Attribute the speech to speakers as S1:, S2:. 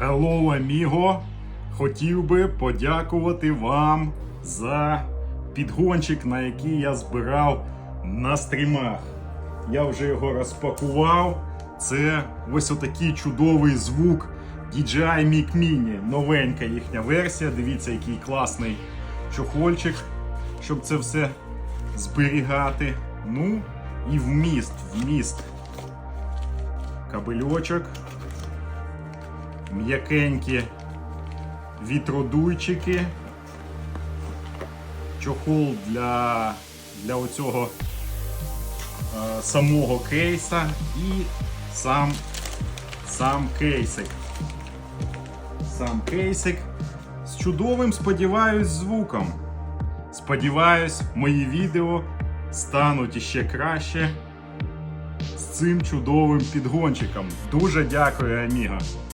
S1: Hello, amigo! Хотів би подякувати вам за підгончик, на який я збирав на стрімах. Я вже його розпакував. Це ось отакий чудовий звук DJI Mic Mini. Новенька їхня версія. Дивіться, який класний чохольчик, щоб це все зберігати. Ну і вміст, вміст. Кабельочок м'якенькі вітродуйчики, чохол для, для оцього е, самого кейса і сам, сам кейсик. Сам кейсик з чудовим, сподіваюсь, звуком. Сподіваюсь, мої відео стануть іще краще з цим чудовим підгончиком. Дуже дякую, Аміга.